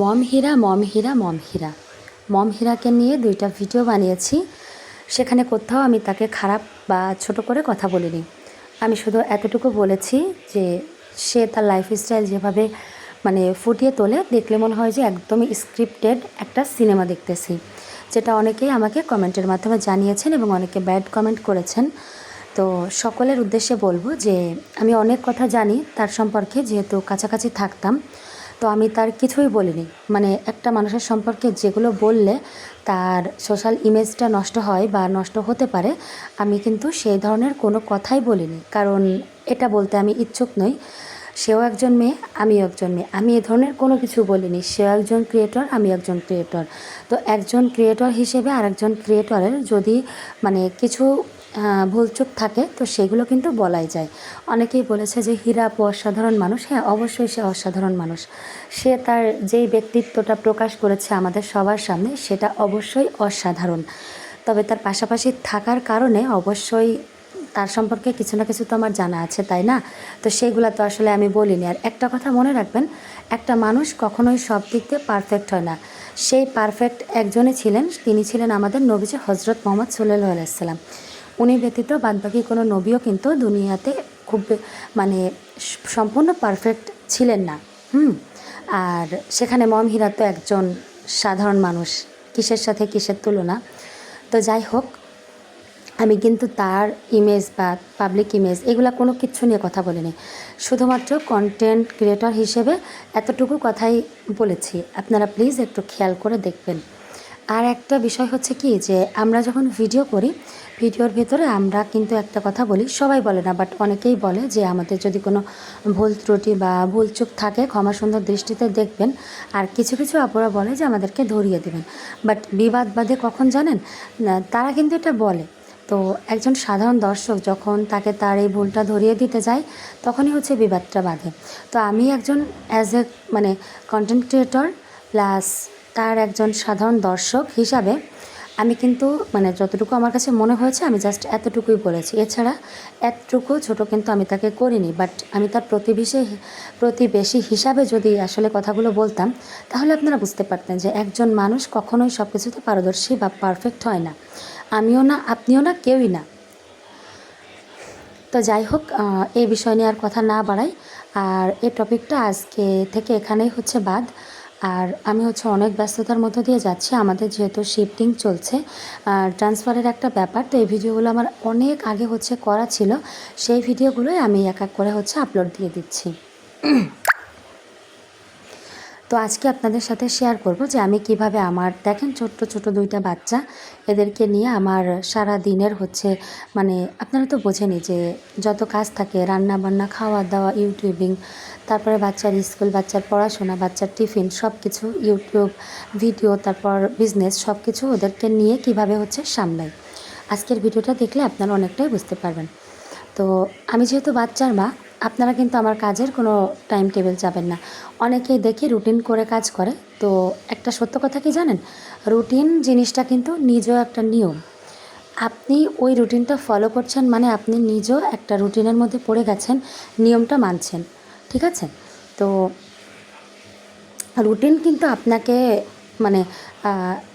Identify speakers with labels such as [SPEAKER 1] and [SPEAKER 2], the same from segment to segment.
[SPEAKER 1] মম হীরা মম হীরা মম হীরা মম হীরাকে নিয়ে দুইটা ভিডিও বানিয়েছি। সেখানে কোথাও আমি তাকে খারাপ বা ছোট করে কথা বলিনি। আমি শুধু এতটুকু বলেছি যে সে তার লাইফস্টাইল যেভাবে মানে ফুটিয়ে তোলে, দেখলে মনে হয় যে একদমই স্ক্রিপ্টেড একটা সিনেমা দেখতেছি। যেটা অনেকেই আমাকে কমেন্টের মাধ্যমে জানিয়েছেন এবং অনেকে ব্যাড কমেন্ট করেছেন। তো সকলের উদ্দেশ্যে বলব যে আমি অনেক কথা জানি, তার সম্পর্কে যেহেতু কাছাকাছি থাকতাম। তো আমি তার কিছুই বলিনি। মানে একটা মানুষের সম্পর্কে যেগুলো বললে তার সোশ্যাল ইমেজটা নষ্ট হয় বা নষ্ট হতে পারে, আমি কিন্তু সেই ধরনের কোনো কথাই বলিনি। কারণ এটা বলতে আমি ইচ্ছুক নই। সেও একজন মেয়ে, আমিও একজন মেয়ে। আমি এ ধরনের কোনো কিছু বলিনি। সেও একজন ক্রিয়েটর আমি একজন ক্রিয়েটর তো একজন ক্রিয়েটর হিসেবে আরেকজন ক্রিয়েটরের যদি মানে কিছু ভুলচুক থাকে, তো সেগুলো কিন্তু বলাই যায়। অনেকেই বলেছে যে হীরা অসাধারণ মানুষ। হ্যাঁ অবশ্যই সে অসাধারণ মানুষ। সে তার যেই ব্যক্তিত্বটা প্রকাশ করেছে আমাদের সবার সামনে, সেটা অবশ্যই অসাধারণ। তবে তার পাশাপাশি থাকার কারণে অবশ্যই তার সম্পর্কে কিছু না কিছু তো আমার জানা আছে, তাই না? তো সেইগুলো তো আসলে আমি বলিনি। আর একটা কথা মনে রাখবেন, একটা মানুষ কখনোই সব দিক দিয়ে পারফেক্ট হয় না। সেই পারফেক্ট একজনই ছিলেন, তিনি ছিলেন আমাদের নবীজি হজরত মোহাম্মদ সাল্লাহ আলাইসাল্লাম উনি ব্যতীত বাদবাকি কোনো নবীও কিন্তু দুনিয়াতে খুব মানে সম্পূর্ণ পারফেক্ট ছিলেন না। হুম? আর সেখানে মম হীরা তো একজন সাধারণ মানুষ, কিসের সাথে কিসের তুলনা? তো যাই হোক, আমি কিন্তু তার ইমেজ বা পাবলিক ইমেজ এগুলো কোনো কিছু নিয়ে কথা বলিনি। শুধুমাত্র কন্টেন্ট ক্রিয়েটর হিসেবে এতটুকু কথাই বলেছি। আপনারা প্লিজ একটু খেয়াল করে দেখবেন। আর একটা বিষয় হচ্ছে কি যে, আমরা যখন ভিডিও করি ভিডিওর ভেতরে আমরা কিন্তু একটা কথা বলি, সবাই বলে না বাট অনেকেই বলে যে, আমাদের যদি কোনো ভুল ত্রুটি বা ভুল চুপ থাকে, ক্ষমা সুন্দর দৃষ্টিতে দেখবেন, আর কিছু কিছু আপুরা বলে যে, আমাদেরকে ধরিয়ে দেবেন। বাট বিবাদ বাদে কখন জানেন? তারা কিন্তু এটা বলে। তো একজন সাধারণ দর্শক যখন তাকে তার এই ভুলটা ধরিয়ে দিতে যায়, তখনই হচ্ছে বিবাদটা বাঁধে। তো আমি একজন অ্যাজ এ মানে কন্টেন্ট ক্রিয়েটর প্লাস তার একজন সাধারণ দর্শক হিসাবে আমি কিন্তু মানে যতটুকু আমার কাছে মনে হয়েছে, আমি জাস্ট এতটুকুই বলেছি। এছাড়া এতটুকু ছোট কিন্তু আমি তাকে করিনি বাট আমি তার প্রতিবেশী প্রতিবেশী হিসাবে যদি আসলে কথাগুলো বলতাম, তাহলে আপনারা বুঝতে পারতেন যে একজন মানুষ কখনোই সব কিছুতে পারদর্শী বা পারফেক্ট হয় না। আমিও না, আপনিও না, কেউই না। তো যাই হোক এই বিষয় নিয়ে আর কথা না বাড়াই। আর এই টপিকটা আজকে থেকে এখানেই হচ্ছে বাদ। আর আমি হচ্ছে অনেক ব্যস্ততার মধ্য দিয়ে যাচ্ছি। আমাদের যেহেতু শিফটিং চলছে, আর ট্রান্সফারের একটা ব্যাপার, তো এই ভিডিওগুলো আমার অনেক আগে হচ্ছে করা ছিল। সেই ভিডিওগুলোই আমি এক এক করে হচ্ছে আপলোড দিয়ে দিচ্ছি। তো আজকে আপনাদের সাথে শেয়ার করব যে আমি কীভাবে আমার, দেখেন ছোট্ট ছোট দুইটা বাচ্চা, এদেরকে নিয়ে আমার সারা দিনের হচ্ছে মানে আপনারা তো বোঝেনই যে যত কাজ থাকে রান্না বান্না খাওয়া দাওয়া ইউটিউবিং তারপরে বাচ্চার স্কুল, বাচ্চার পড়াশোনা, বাচ্চার টিফিন সব কিছু ইউটিউব, ভিডিও, তারপর বিজনেস সব কিছু ওদেরকে নিয়ে কীভাবে হচ্ছে সামলাই। আজকের ভিডিওটা দেখলে আপনারা অনেকটাই বুঝতে পারবেন। তো আমি যেহেতু বাচ্চার মা, আপনারা কিন্তু আমার কাজের কোনো টাইম টেবিল যাবেন না। অনেকেই দেখি রুটিন করে কাজ করে। তো একটা সত্য কথা কি জানেন? রুটিন জিনিসটা কিন্তু নিজেও একটা নিয়ম। আপনি ওই রুটিনটা ফলো করছেন মানে আপনি নিজেও একটা রুটিনের মধ্যে পড়ে গেছেন, নিয়মটা মানছেন। ঠিক আছে? তো রুটিন কিন্তু আপনাকে মানে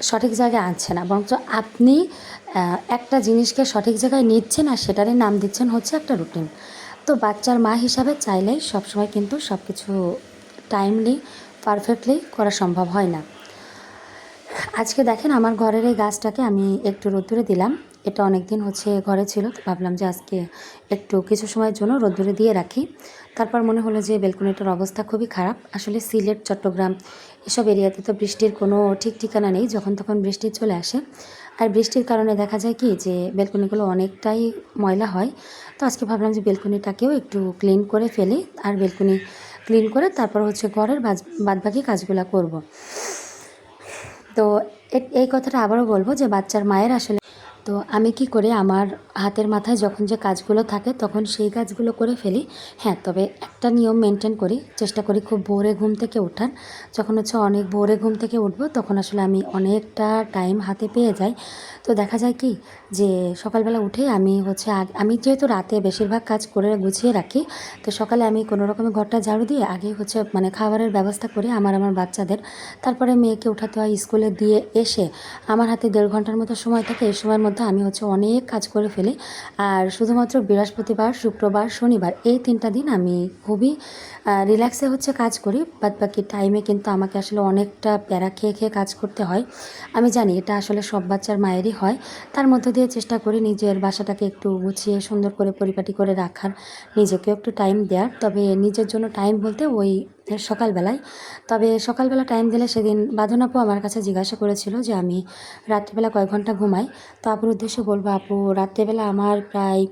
[SPEAKER 1] সঠিক জায়গায় আনছে না। বরঞ্চ আপনি একটা জিনিসকে সঠিক জায়গায় নিচ্ছেন আর সেটারই নাম দিচ্ছেন হচ্ছে একটা রুটিন তো বাচ্চার মা হিসাবে চাইলেই সবসময় কিন্তু সব কিছু টাইমলি পারফেক্টলি করা সম্ভব হয় না। আজকে দেখেন আমার ঘরের এই গাছটাকে আমি একটু রোদ্দুরে দিলাম। এটা অনেক দিন হচ্ছে ঘরে ছিল, তো ভাবলাম যে আজকে একটু কিছু সময়ের জন্য রোদ্দুরে দিয়ে রাখি। তারপর মনে হলো যে বেলকনিটার অবস্থা খুবই খারাপ। আসলে সিলেট, চট্টগ্রাম এসব এরিয়াতে তো বৃষ্টির কোনো ঠিক ঠিকানা নেই, যখন তখন বৃষ্টি চলে আসে। আর বৃষ্টির কারণে দেখা যায় কি যে বেলকনিগুলো অনেকটাই ময়লা হয়। তো আজকে ভাবলাম যে বেলকনিটাকেও একটু ক্লিন করে ফেলি আর বেলকনি ক্লিন করে তারপর হচ্ছে ঘরের বাদ, বাদবাকি কাজগুলো করব। তো এই কথাটা আবারও বলব যে বাচ্চার মায়ের আসলে তো আমি কি করি আমার হাতের মাথায় যখন যে কাজগুলো থাকে তখন সেই কাজগুলো করে ফেলি। হ্যাঁ তবে একটা নিয়ম মেনটেন করি, চেষ্টা করি খুব ভোরে ঘুম থেকে ওঠার। যখন হচ্ছে অনেক ভোরে ঘুম থেকে উঠবো তখন আসলে আমি অনেকটা টাইম হাতে পেয়ে যাই। তো দেখা যায় কি যে সকালবেলা উঠে আমি হচ্ছে আমি যেহেতু রাতে বেশিরভাগ কাজ করে গুছিয়ে রাখি, তো সকালে আমি কোনো রকমের ঘরটা ঝাড়ু দিয়ে আগে হচ্ছে মানে খাবারের ব্যবস্থা করি আমার আমার বাচ্চাদের। তারপরে মেয়েকে উঠাতে হয় স্কুলে দিয়ে এসে। আমার হাতে দেড় ঘণ্টার মতো সময় থাকে, এই সময়ের মধ্যে আমি হচ্ছে অনেক কাজ করে ফেলি। আর শুধুমাত্র বৃহস্পতিবার, শুক্রবার, শনিবার এই তিনটা দিন আমি খুবই রিল্যাক্সে হচ্ছে কাজ করি। বাদ বাকি টাইমে কিন্তু আমাকে আসলে অনেকটা প্যারা খেয়ে খেয়ে কাজ করতে হয়। আমি জানি এটা আসলে সব বাচ্চার মায়েরই হয়। তার মধ্য দিয়ে চেষ্টা করি নিজের বাসাটাকে একটু গুছিয়ে সুন্দর করে পরিপাটি করে রাখার, নিজেকেও একটু টাইম দেওয়ার তবে নিজের জন্য টাইম বলতে ওই সকালবেলায়। তবে সকালবেলা টাইম দিলে সেদিন বাঁধন আপু আমার কাছে জিজ্ঞাসা করেছিল যে আমি রাত্রিবেলা কয়েক ঘণ্টা ঘুমাই? তো আপুর উদ্দেশ্যে বলব, আপু, রাত্রিবেলা আমার প্রায়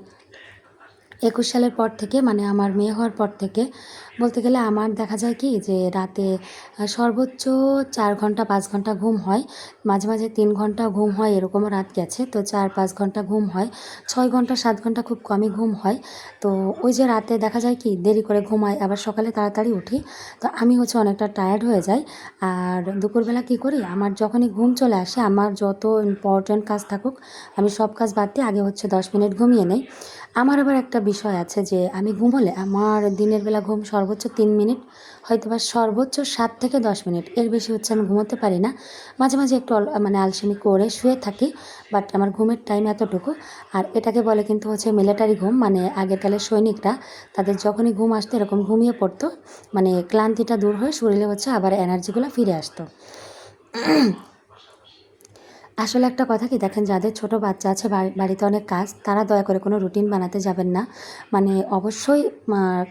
[SPEAKER 1] একুশ সালের পর থেকে মানে আমার মেয়ে হওয়ার পর থেকে, বলতে গেলে আমার দেখা যায় কি যে রাতে সর্বোচ্চ চার ঘণ্টা, পাঁচ ঘণ্টা ঘুম হয়। মাঝে মাঝে তিন ঘণ্টা ঘুম হয় এরকমও রাত গেছে। তো চার, পাঁচ ঘণ্টা ঘুম হয়। ছয় ঘণ্টা, সাত ঘণ্টা খুব কমই ঘুম হয়। তো ওই যে রাতে দেখা যায় কি দেরি করে ঘুমাই, আবার সকালে তাড়াতাড়ি উঠি। তো আমি হচ্ছে অনেকটা টায়ার্ড হয়ে যাই। আর দুপুরবেলা কী করি, আমার যখনই ঘুম চলে আসে, আমার যত ইম্পর্ট্যান্ট কাজ থাকুক, আমি সব কাজ বাদ দিয়ে আগে হচ্ছে দশ মিনিট ঘুমিয়ে নেই। আমার আবার একটা বিষয় আছে যে আমি ঘুমোলে আমার দিনের বেলা ঘুম সর্বোচ্চ তিন মিনিট হয়তো বা সর্বোচ্চ সাত থেকে দশ মিনিট। এর বেশি হচ্ছে আমি ঘুমোতে পারি না। মাঝে মাঝে একটু মানে আলসেমি করে শুয়ে থাকি, বাট আমার ঘুমের টাইম এতটুকু। আর এটাকে বলে কিন্তু হচ্ছে মিলিটারি ঘুম মানে আগেরকালের সৈনিকরা তাদের যখনই ঘুম আসতো এরকম ঘুমিয়ে পড়তো। মানে ক্লান্তিটা দূর হয়ে শরীরে হচ্ছে আবার এনার্জিগুলো ফিরে আসতো। আসলে একটা কথা কি, দেখেন যাদের ছোট বাচ্চা আছে বাড়িতে অনেক কাজ, তারা দয়া করে কোনো রুটিন বানাতে যাবেন না। মানে অবশ্যই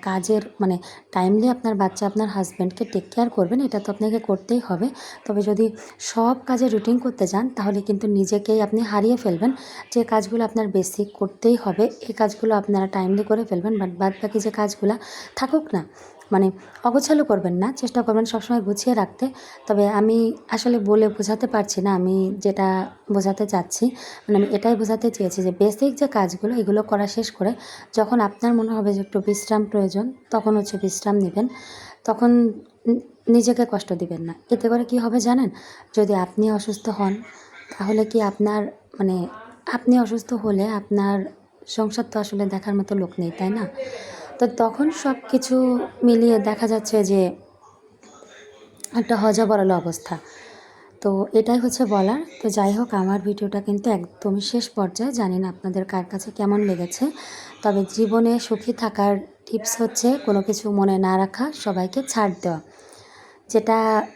[SPEAKER 1] কাজের মানে টাইমলি আপনার বাচ্চা, আপনার হাজব্যান্ডকে টেক কেয়ার করবেন, এটা তো আপনাকে করতেই হবে। তবে যদি সব কাজে রুটিন করতে যান, তাহলে কিন্তু নিজেকেই আপনি হারিয়ে ফেলবেন। যে কাজগুলো আপনার বেসিক করতেই হবে, এই কাজগুলো আপনারা টাইমলি করে ফেলবেন বাট বাদ বাকি যে কাজগুলো থাকুক না মানে অগোছালো করবেন না, চেষ্টা করবেন সবসময় গুছিয়ে রাখতে। তবে আমি আসলে বলে বোঝাতে পারছি না, আমি যেটা বোঝাতে চাচ্ছি মানে আমি এটাই বোঝাতে চেয়েছি যে বেসিক যে কাজগুলো, এগুলো করা শেষ করে যখন আপনার মনে হবে যে একটু বিশ্রাম প্রয়োজন, তখন হচ্ছে বিশ্রাম নেবেন। তখন নিজেকে কষ্ট দিবেন না। এতে করে কি হবে জানেন? যদি আপনি অসুস্থ হন, তাহলে কি আপনার মানে আপনি অসুস্থ হলে আপনার সংসার তো আসলে দেখার মতো লোক নেই, তাই না? তো তখন সব কিছু মিলিয়ে দেখা যাচ্ছে যে একটা হজা বরালো অবস্থা। তো এটাই হচ্ছে বলার। তো যাই হোক, আমার ভিডিওটা কিন্তু একদমই শেষ পর্যায়ে। জানি না আপনাদের কার কাছে কেমন লেগেছে। তবে জীবনে সুখী থাকার টিপস হচ্ছে কোনো কিছু মনে না রাখা, সবাইকে ছাড় দেওয়া। যেটা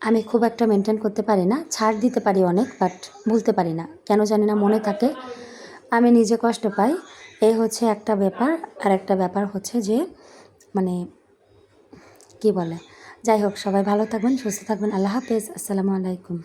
[SPEAKER 1] আমি খুব একটা মেনটেন করতে পারি না। ছাড় দিতে পারি অনেক বাট ভুলতে পারি না। কেন জানি না মনে থাকে। আমি নিজে কষ্ট পাই। এই হচ্ছে একটা ব্যাপার, আর একটা ব্যাপার হচ্ছে যে মানে কি বলে? যাই হোক, সবাই ভালো থাকবেন, সুস্থ থাকবেন, আল্লাহ হাফেজ, আসসালামু আলাইকুম।